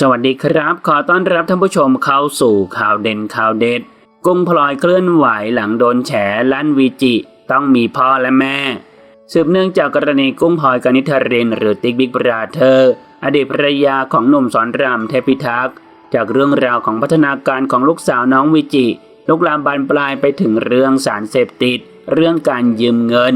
สวัสดีครับ ขอต้อนรับท่านผู้ชมเข้าสู่ข่าวเด่นข่าวเด็ด กุ้งพลอยเคลื่อนไหวหลังโดนแฉลั่นวีจิ ต้องมีพ่อและแม่ สืบเนื่องจากกรณีกุ้งพลอยกนิธรินหรือติ๊กบิ๊กบราเธอร์อดีตภรรยาของหนุ่มสอนรามเทพิทักษ์จากเรื่องราวของพัฒนาการของลูกสาวน้องวิจิลุกลามบานปลายไปถึงเรื่องสารเสพติด เรื่องการยืมเงิน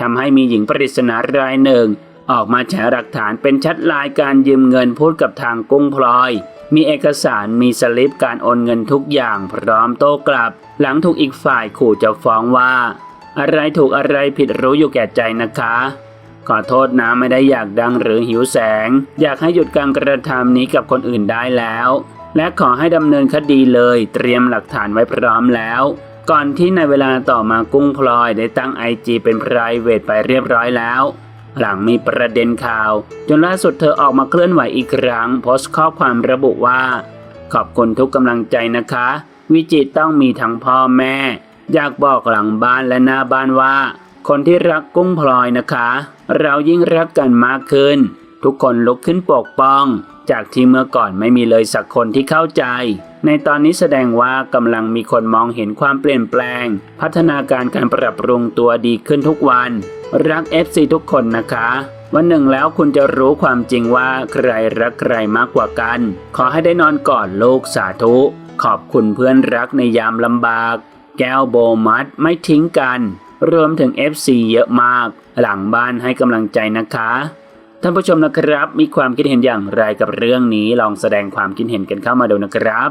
ทำให้มีหญิงปริศนารายหนึ่ง ออกมาแฉหลักฐานเป็นชัดลน์การยืมเงินพูดกับทางกุ้งพลอย มีเอกสารมีสลิปการโอนเงินทุกอย่างพร้อมโต้กลับ หลังถูกอีกฝ่ายขู่จะฟ้องว่า อะไรถูกอะไรผิดรู้อยู่แก่ใจนะคะ ขอโทษนะไม่ได้อยากดังหรือหิวแสง อยากให้หยุดการกระทำนี้กับคนอื่นได้แล้ว และขอให้ดำเนินคดีเลยเตรียมหลักฐานไว้พร้อมแล้วก่อนที่ในเวลาต่อมากุ้งพลอยได้ตั้งไอจีเป็น p r i v a t ไปเรียบร้อยแล้ว หลังมีประเด็นข่าว จนล่าสุดเธอออกมาเคลื่อนไหวอีกครั้งโพสต์ข้อความระบุว่า ขอบคุณทุกกำลังใจนะคะ วิจิตต้องมีทั้งพ่อแม่ อยากบอกหลังบ้านและหน้าบ้านว่า คนที่รักกุ้งพลอยนะคะ เรายิ่งรักกันมากขึ้น ทุกคนลุกขึ้นปกป้อง จากที่เมื่อก่อนไม่มีเลยสักคนที่เข้าใจ ในตอนนี้แสดงว่ากำลังมีคนมองเห็นความเปลี่ยนแปลง พัฒนาการการปรับปรุงตัวดีขึ้นทุกวัน รัก FC ทุกคนนะคะ วันหนึ่งแล้วคุณจะรู้ความจริงว่าใครรักใครมากกว่ากัน ขอให้ได้นอนกอดลูกสาธุ ขอบคุณเพื่อนรักในยามลำบาก แก้วโบมัดไม่ทิ้งกัน รวมถึง FC เยอะมาก หลังบ้านให้กำลังใจนะคะท่านผู้ชมนะครับ มีความคิดเห็นอย่างไรกับเรื่องนี้ลองแสดงความคิดเห็นกันเข้ามาดูนะครับ